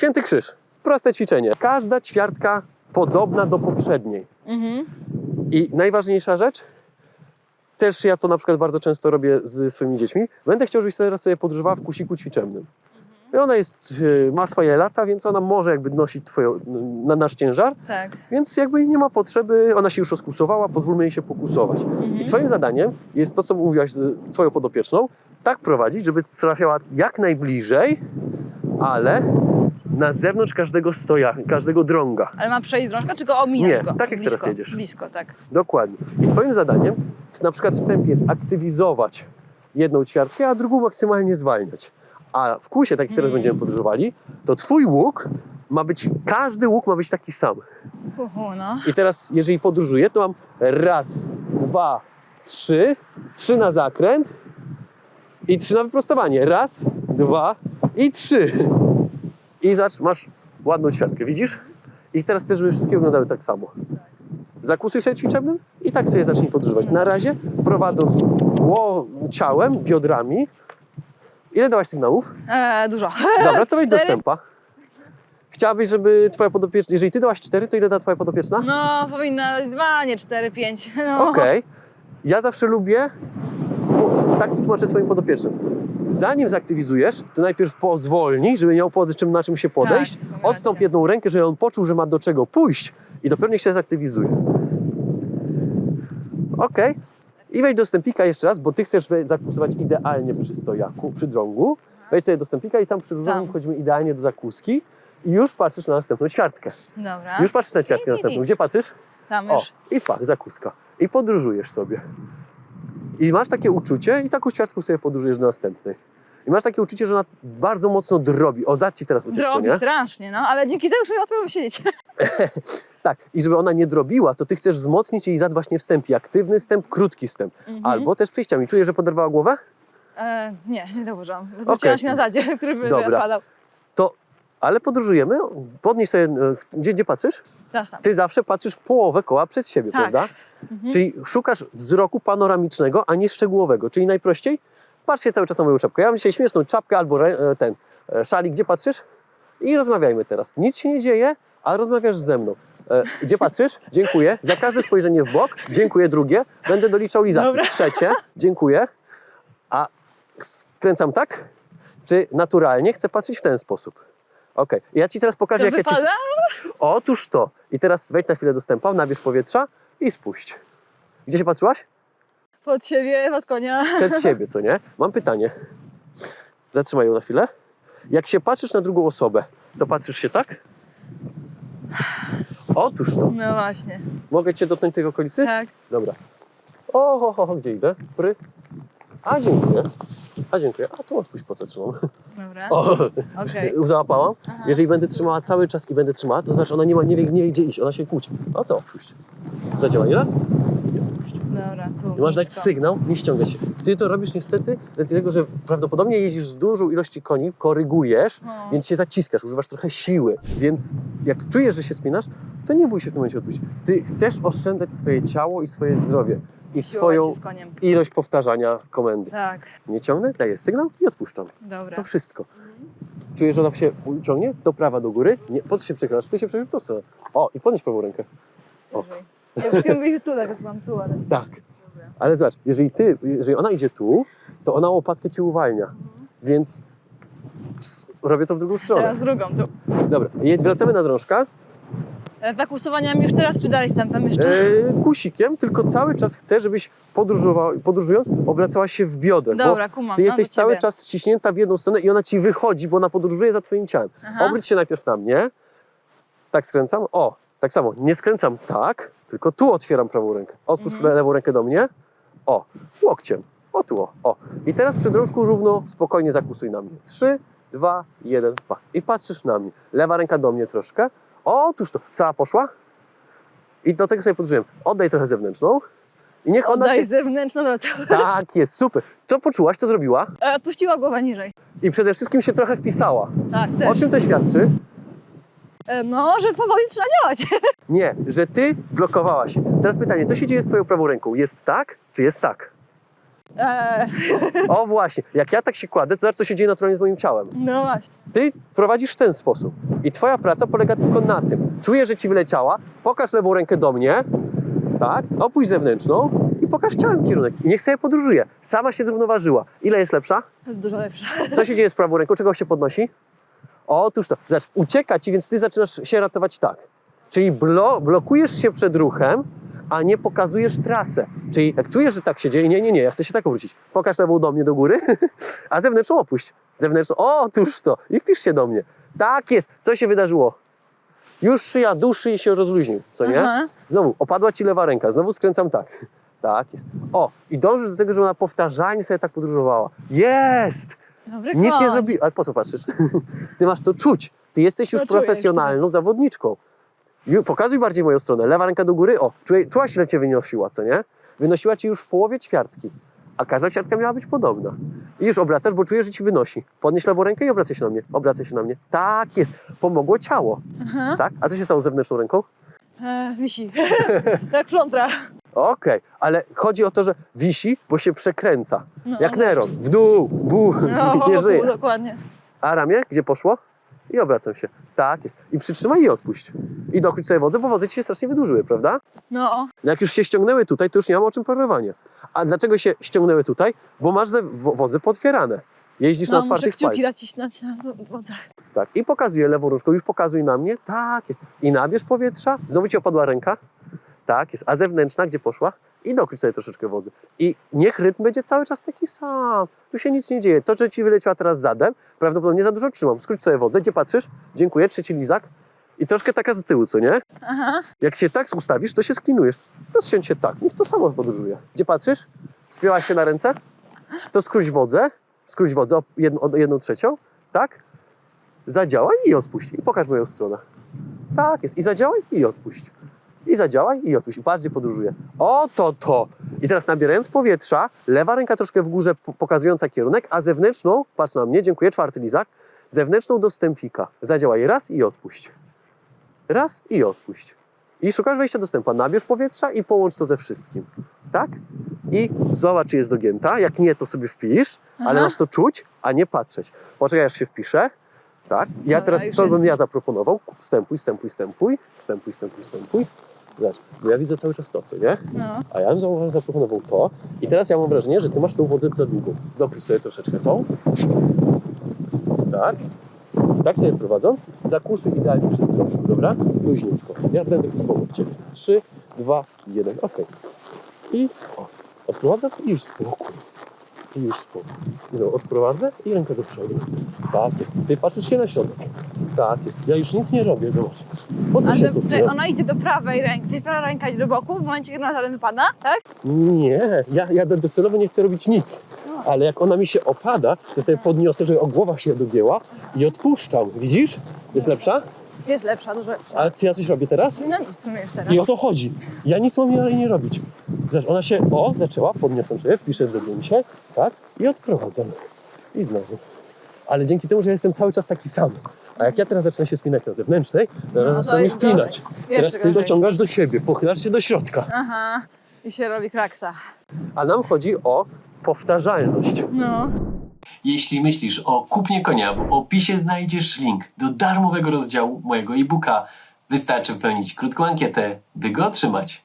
Święty krzyż. Proste ćwiczenie. Każda ćwiartka podobna do poprzedniej. Mhm. I najważniejsza rzecz, też ja to na przykład bardzo często robię z swoimi dziećmi. Będę chciał, żebyś teraz sobie podróżowała w kusiku ćwiczebnym. I ona jest, y, ma swoje lata, więc ona może jakby nosić twoją, na nasz ciężar, Tak. więc jakby nie ma potrzeby, ona się już rozkusowała, pozwólmy jej się pokusować. Mhm. I twoim zadaniem jest to, co mówiłaś z twoją podopieczną, tak prowadzić, żeby trafiała jak najbliżej, ale na zewnątrz każdego stoja, każdego drąga. Ale ma przejść drążka, czy go ominąć Nie, go? tak jak blisko, teraz jedziesz. Blisko, tak. Dokładnie. I twoim zadaniem na przykład wstępie jest aktywizować jedną ćwiartkę, a drugą maksymalnie zwalniać. A w kusie, tak jak teraz Mm. będziemy podróżowali, to twój łuk ma być, każdy łuk ma być taki sam. Uhu, no. I teraz, jeżeli podróżuję, to mam raz, dwa, trzy, trzy na zakręt i trzy na wyprostowanie. Raz, dwa i trzy. I zacz, masz ładną ćwiartkę, widzisz? I teraz też, żeby wszystkie wyglądały tak samo. Zakusuj sobie ćwiczebnym i tak sobie zacznij podróżować. Na razie prowadząc ło, ciałem, biodrami. Ile dałaś sygnałów? E, dużo. Dobra, to wejdź do stępa. Chciałabyś, żeby twoja podopieczna, jeżeli ty dałaś cztery, to ile da twoja podopieczna? No, powinna dwa, nie cztery, pięć. No. Okej. Ja zawsze lubię, tak tu tłumaczę swoim podopiecznym. Zanim zaktywizujesz, to najpierw pozwolnij, żeby miał pod czym, na czym się podejść. Tak, Odstąp jedną rękę, żeby on poczuł, że ma do czego pójść i dopiero niech się zaktywizuje. Okej. I wejdź do stępika jeszcze raz, bo ty chcesz zakusować idealnie przy stojaku, przy drągu. Wejdź sobie do stępika i tam przy Tam. wchodzimy idealnie do zakuski. I już patrzysz na następną ćwiartkę. Dobra. Już patrzysz na ćwiartkę następną. Gdzie patrzysz? Tam O, już. i fach, zakuska. I podróżujesz sobie. I masz takie uczucie i taką ćwiartką sobie podróżujesz do następnej. I masz takie uczucie, że ona bardzo mocno drobi. O, zadź ci teraz uciec, co Drobi nie? strasznie, no, ale dzięki temu już łatwo siedzieć. Tak. I żeby ona nie drobiła, to ty chcesz wzmocnić jej zad właśnie wstęp. Aktywny wstęp, krótki wstęp. Mhm. Albo też przejściami. Czujesz, że poderwała głowę? E, nie, nie dołożyłam. Okej. Wróciłam się na zadzie, który by Dobra. wypadał. Ale podróżujemy. Podnieś sobie, e, gdzie, gdzie patrzysz? Tam. Ty zawsze patrzysz połowę koła przed siebie, Tak. prawda? Mhm. Czyli szukasz wzroku panoramicznego, a nie szczegółowego. Czyli najprościej patrz się cały czas na moją czapkę. Ja mam dzisiaj śmieszną czapkę albo e, ten e, szalik. Gdzie patrzysz? I rozmawiajmy teraz. Nic się nie dzieje, a rozmawiasz ze mną. Gdzie patrzysz? Dziękuję. Za każde spojrzenie w bok. Dziękuję. Drugie. Będę doliczał lizaki. Dobra. Trzecie. Dziękuję. A skręcam tak? Czy naturalnie chcę patrzeć w ten sposób? Okej. Ja ci teraz pokażę, To jak ja ci... Otóż to. I teraz wejdź na chwilę do stępa, nabierz powietrza i spuść. Gdzie się patrzyłaś? Pod siebie, pod konia. Przed siebie, co nie? Mam pytanie. Zatrzymaj ją na chwilę. Jak się patrzysz na drugą osobę, to patrzysz się tak? Otóż to. No właśnie, Mogę cię dotknąć tej okolicy? tak. Dobra. O, ho, ho, ho, gdzie idę? Pry. A, dziękuję. A, dziękuję. A, tu odpuść po co trzymam. Dobra, O, okej. załapałam. Aha. Jeżeli będę trzymała cały czas i będę trzymała, to znaczy ona nie, ma, nie, wie, nie wie, gdzie iść. Ona się kłóci. O, to odpuść. Zadziałaj raz i odpuść. Dobra, tu I masz dać sygnał, nie ściągać się. Ty to robisz niestety z racji tego, że prawdopodobnie jeździsz z dużą ilości koni, korygujesz, O. więc się zaciskasz, używasz trochę siły. Więc jak czujesz, że się spinasz, to nie bój się w tym momencie odpuścić. Ty chcesz oszczędzać swoje ciało i swoje zdrowie i swoją się z koniem. ilość powtarzania komendy. Tak, Nie ciągnę, daję sygnał i odpuszczam. dobra. To wszystko. Czujesz, że ona się ciągnie? Do prawa, do góry? Nie, po co się przechylasz? Ty się przechyl w tą stronę. O, i podnieś prawą rękę. O. Wyżej. Ja już chciałam być tu, tak jak mam tu, ale... Tak. Ale zobacz, jeżeli ty, jeżeli ona idzie tu, to ona łopatkę ci uwalnia. Więc ps, robię to w drugą stronę. Teraz drugą tu. Dobra, je- wracamy na drążka. E, usuwaniem już teraz, czy dalej stępem jeszcze? E, kusikiem, tylko cały czas chcę, żebyś podróżował, podróżując obracałaś się w biodę. Dobra, kumam. ty jesteś cały czas ściśnięta w jedną stronę i ona ci wychodzi, bo ona podróżuje za twoim ciałem. Aha. Obróć się najpierw na mnie. Tak skręcam. O, tak samo. Nie skręcam tak, tylko tu otwieram prawą rękę. Otwórz Mhm. lewą rękę do mnie. O, łokciem. O tu, o. o. I teraz przy drążku równo, spokojnie zakusuj na mnie. Trzy, dwa, jeden, dwa. I patrzysz na mnie. Lewa ręka do mnie troszkę. Otóż to. Cała poszła. I do tego sobie podróżuję. Oddaj trochę zewnętrzną. I niech ona Oddaj się... zewnętrzną do tyłu. Tak, jest, super. Co poczułaś, co zrobiła? E, Odpuściła głowę niżej. I przede wszystkim się trochę wpisała. Tak, O też. czym to świadczy? E, No, że powoli trzeba działać. Nie, że ty blokowałaś. Teraz pytanie, co się dzieje z twoją prawą ręką? Jest tak, czy jest tak? Eee, O właśnie, jak ja tak się kładę, to zobacz, co się dzieje naturalnie z moim ciałem. no właśnie. Ty prowadzisz w ten sposób i twoja praca polega tylko na tym. Czuję, że ci wyleciała, pokaż lewą rękę do mnie, tak, opuść zewnętrzną i pokaż ciałem kierunek. I niech sobie podróżuje. Sama się zrównoważyła. Ile jest lepsza? Dużo lepsza. Co się dzieje z prawą ręką? Czego się podnosi? Otóż to. Zobacz, ucieka ci, więc ty zaczynasz się ratować tak. Czyli blo blokujesz się przed ruchem, a nie pokazujesz trasę. Czyli jak czujesz, że tak się dzieje, nie, nie, nie, ja chcę się tak obrócić. Pokaż lewą do mnie do góry, a zewnętrzną opuść. Zewnętrzną, otóż to. I wpisz się do mnie. Tak jest. Co się wydarzyło? Już szyja, dół szyi się rozluźnił, co nie? Aha. Znowu, opadła ci lewa ręka, znowu skręcam tak. Tak jest. O, i dążysz do tego, żeby ona powtarzalnie sobie tak podróżowała. Jest! Dobry Nic koń. nie zrobi. Ale po co patrzysz? Ty masz to czuć. Ty jesteś już No, czuję profesjonalną zawodniczką. Pokazuj bardziej moją stronę. Lewa ręka do góry. O, czułaś, ile cię wynosiła, co nie? Wynosiła cię już w połowie ćwiartki. A każda ćwiartka miała być podobna. I już obracasz, bo czujesz, że ci wynosi. Podnieś lewą rękę i obracaj się na mnie. Obracaj się na mnie. Tak jest. Pomogło ciało. Aha. Tak? A co się stało z zewnętrzną ręką? Eee, wisi. Jak plądra. Okej, ale chodzi o to, że wisi, bo się przekręca. No, Jak no. Neron. W dół, bu, No, nie żyje. dokładnie. A ramię, gdzie poszło? I obracam się. Tak jest. I przytrzymaj i odpuść. I dochódź sobie wodze, bo wodze ci się strasznie wydłużyły, prawda? No, Jak już się ściągnęły tutaj, to już nie mam o czym porównywania. A dlaczego się ściągnęły tutaj? Bo masz ze- wo- wodze potwierane. Jeździsz na no muszę otwartych kciuki pałach. nacisnąć na wodzach. Tak. I pokazuję lewą różką, już pokazuj na mnie. Tak jest. I nabierz powietrza. Znowu ci opadła ręka. Tak jest. A zewnętrzna, gdzie poszła? I dokręć sobie troszeczkę wodzy. I niech rytm będzie cały czas taki sam. Tu się nic nie dzieje. To, że ci wyleciała teraz zadem, prawdopodobnie za dużo trzymam. Skróć sobie wodzę. Gdzie patrzysz? Dziękuję. Trzeci lizak. I troszkę taka z tyłu, co nie? Aha. Jak się tak ustawisz, to się sklinujesz. Rozsiądź się tak. Niech to samo podróżuje. Gdzie patrzysz? Spięłaś się na ręce? To skróć wodzę. Skróć wodzę o jedną, o jedną trzecią. Tak? Zadziałaj i odpuść. I pokaż moją stronę. Tak jest. I zadziałaj i odpuść. I zadziałaj i odpuść. I Patrz, gdzie podróżuje. Oto to. I teraz nabierając powietrza, lewa ręka troszkę w górze po- pokazująca kierunek, a zewnętrzną, patrz na mnie, dziękuję, czwarty lizak, zewnętrzną do stępika. Zadziałaj raz i odpuść. Raz i odpuść. I szukasz wejścia do stępa. Nabierz powietrza i połącz to ze wszystkim. Tak? I zobacz, czy jest dogięta. Jak nie, to sobie wpisz, ale Aha. masz to czuć, a nie patrzeć. Poczekaj, aż się wpisze. Tak? Ja teraz, co bym ja zaproponował? Stępuj, stępuj, stępuj, stępuj, stępuj, stępuj. Zobacz, bo ja widzę cały czas to, co nie? No. A ja bym zaproponował to. I teraz ja mam wrażenie, że ty masz tą wodę za długą. Dopój sobie troszeczkę tą. Tak. I tak sobie prowadząc, zakłusuj idealnie przez proszek, dobra? Luźniutko. Ja będę kusował od ciebie. Trzy, dwa, jeden. Ok. I o, odprowadzę i już spokój. I już spokój. No, odprowadzę i rękę do przodu. Tak jest. Ty patrzysz się na środek. Tak jest. Ja już nic nie robię, zobacz. Po co A się że, że ona idzie do prawej ręki, prawa ręka idzie do boku w momencie, kiedy ona zadem wypada, tak? Nie, ja, ja docelowo nie chcę robić nic. Ale jak ona mi się opada, to sobie podniosę, żeby o głowa się dogięła i odpuszczam. Widzisz? Jest lepsza? Jest lepsza, dużo lepsza. Ale czy ja coś robię teraz? No nic w sumie już teraz. I o to chodzi. Ja nic mam dalej nie robić. Zobacz, ona się, o, zaczęła, podniosłem sobie, wpiszę zdjęcie, tak, i odprowadzam. I znowu. Ale dzięki temu, że ja jestem cały czas taki sam. A jak ja teraz zacznę się spinać na zewnętrznej, to No, to zacznę mnie spinać. Teraz ty gorzej. dociągasz do siebie, pochylasz się do środka. Aha. I się robi kraksa. A nam chodzi o powtarzalność. No. Jeśli myślisz o kupnie konia, w opisie znajdziesz link do darmowego rozdziału mojego e-booka. Wystarczy wypełnić krótką ankietę, by go otrzymać.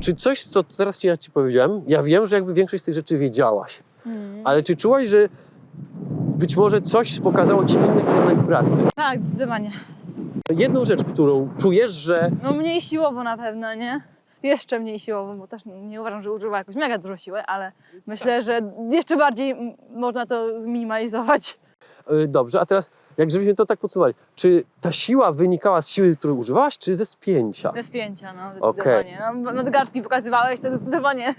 Czy coś, co teraz ci, ja ci powiedziałem, ja wiem, że jakby większość z tych rzeczy wiedziałaś, Mm. ale czy czułaś, że być może coś pokazało ci inny kierunek pracy? Tak, zdecydowanie. Jedną rzecz, którą czujesz, że No mniej siłowo na pewno, nie? Jeszcze mniej siłowo, bo też nie uważam, że używa jakoś mega dużo siły, ale myślę, że jeszcze bardziej m, można to zminimalizować. y, dobrze, a teraz jak żebyśmy to tak podsumowali, czy ta siła wynikała z siły, której używałaś, czy ze spięcia? Bez pięcia, no zdecydowanie. No, nadgarstki pokazywałeś, to zdecydowanie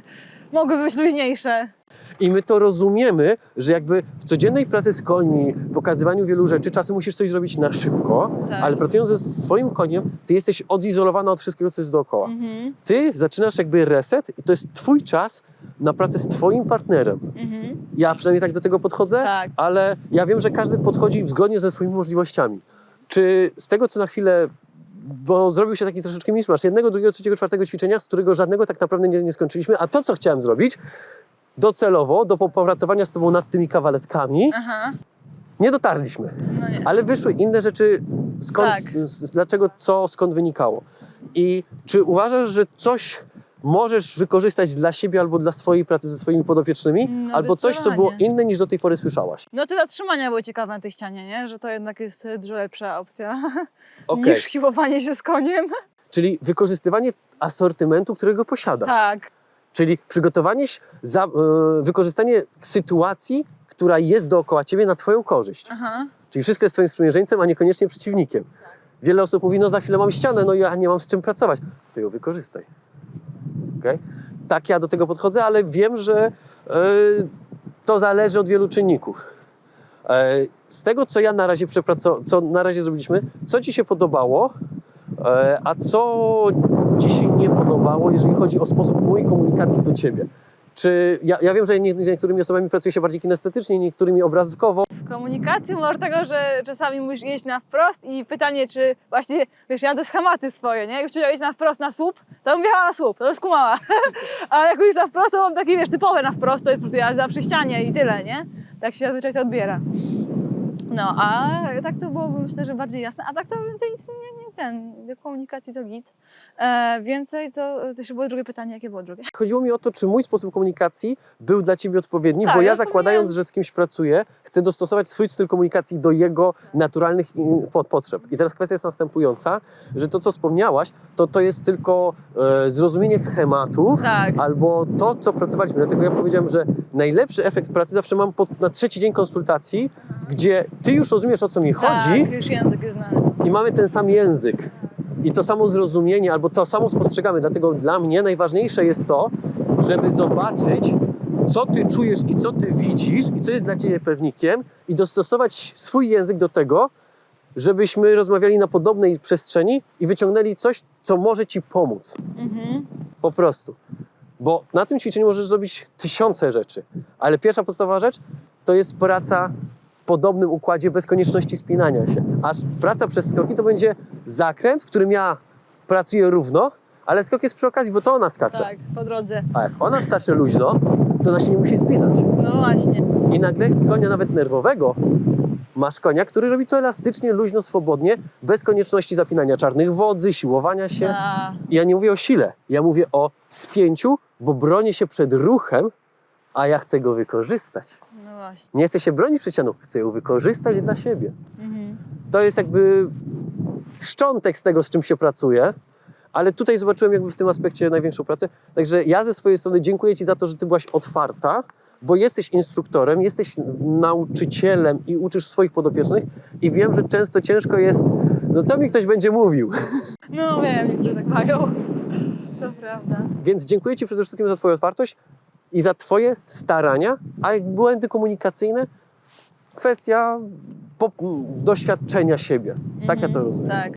mogły być luźniejsze. I my to rozumiemy, że jakby w codziennej pracy z końmi, pokazywaniu wielu rzeczy, czasem musisz coś zrobić na szybko, Tak. ale pracując ze swoim koniem, ty jesteś odizolowana od wszystkiego, co jest dookoła. Mhm, Ty zaczynasz jakby reset i to jest twój czas na pracę z twoim partnerem. mhm. Ja przynajmniej tak do tego podchodzę, Tak. ale ja wiem, że każdy podchodzi zgodnie ze swoimi możliwościami. Czy z tego, co na chwilę, bo zrobił się taki troszeczkę miszmasz, jednego, drugiego, trzeciego, czwartego ćwiczenia, z którego żadnego tak naprawdę nie, nie skończyliśmy, a to, co chciałem zrobić, docelowo do popracowania z tobą nad tymi kawaletkami Aha, nie dotarliśmy. no nie. Ale wyszły inne rzeczy, skąd, Tak. z, dlaczego, co, skąd wynikało. I czy uważasz, że coś możesz wykorzystać dla siebie albo dla swojej pracy ze swoimi podopiecznymi, No, albo coś, co było inne niż do tej pory słyszałaś? No te zatrzymania były ciekawe na tej ścianie, nie? Że to jednak jest dużo lepsza opcja Okej, niż siłowanie się z koniem. czyli wykorzystywanie asortymentu, którego posiadasz. Tak, Czyli przygotowanie, się za, e, wykorzystanie sytuacji, która jest dookoła ciebie na twoją korzyść. aha. Czyli wszystko jest twoim sprzymierzeńcem, a niekoniecznie przeciwnikiem. Wiele osób mówi, no za chwilę mam ścianę, no ja nie mam z czym pracować. To ją wykorzystaj. Okay? Tak ja do tego podchodzę, ale wiem, że e, to zależy od wielu czynników. E, z tego, co ja na razie co na razie zrobiliśmy, co ci się podobało, a co ci się nie podobało, jeżeli chodzi o sposób mojej komunikacji do ciebie. Czy ja, ja wiem, że nie, z niektórymi osobami pracuje się bardziej kinestetycznie, niektórymi obrazkowo, W komunikacji może tego, że czasami musisz jeść na wprost i pytanie, czy właśnie, wiesz, ja te schematy swoje, nie? Jak powiedziała jeść na wprost na słup, to bym wjechała na słup, to bym skumała. A jak już na wprost, to mam takie, wiesz, typowe na wprost, to jest po prostu jazda przy ścianie i tyle, nie? Tak się zazwyczaj to odbiera. No, a tak to byłoby myślę, że bardziej jasne. A tak to więcej nic nie, nie ten, do komunikacji to git. E, więcej to, to jeszcze było drugie pytanie, jakie było drugie? Chodziło mi o to, czy mój sposób komunikacji był dla ciebie odpowiedni, Tak, bo ja ja zakładając, że z kimś pracuję, chcę dostosować swój styl komunikacji do jego naturalnych potrzeb. I teraz kwestia jest następująca, że to, co wspomniałaś, to to jest tylko e, zrozumienie schematów, Tak. albo to, co pracowaliśmy. Dlatego ja powiedziałem, że najlepszy efekt pracy zawsze mam po, na trzeci dzień konsultacji, gdzie ty już rozumiesz, o co mi chodzi, Tak, już język jest znany. i mamy ten sam język i to samo zrozumienie, albo to samo spostrzegamy. Dlatego dla mnie najważniejsze jest to, żeby zobaczyć, co ty czujesz i co ty widzisz, i co jest dla ciebie pewnikiem, i dostosować swój język do tego, żebyśmy rozmawiali na podobnej przestrzeni i wyciągnęli coś, co może ci pomóc. Mhm. Po prostu. Bo na tym ćwiczeniu możesz zrobić tysiące rzeczy, ale pierwsza podstawowa rzecz to jest praca podobnym układzie bez konieczności spinania się. Aż praca przez skoki to będzie zakręt, w którym ja pracuję równo, ale skok jest przy okazji, bo to ona skacze. Tak, po drodze. A jak ona skacze luźno, to ona się nie musi spinać. No właśnie. I nagle z konia nawet nerwowego masz konia, który robi to elastycznie, luźno, swobodnie, bez konieczności zapinania czarnych wodzy, siłowania się. A, I ja nie mówię o sile, ja mówię o spięciu, bo bronię się przed ruchem, a ja chcę go wykorzystać. Właśnie. Nie chcę się bronić przed ścianą, chcę ją wykorzystać dla siebie. Mhm. To jest jakby szczątek z tego, z czym się pracuje, ale tutaj zobaczyłem jakby w tym aspekcie największą pracę. Także ja ze swojej strony dziękuję Ci za to, że Ty byłaś otwarta, bo jesteś instruktorem, jesteś nauczycielem i uczysz swoich podopiecznych i wiem, że często ciężko jest, no co mi ktoś będzie mówił. No wiem, niektórzy tak mają. To prawda. Więc dziękuję Ci przede wszystkim za Twoją otwartość i za Twoje starania, a jak błędy komunikacyjne, kwestia doświadczenia siebie. Tak ja to Mhm, rozumiem. Tak.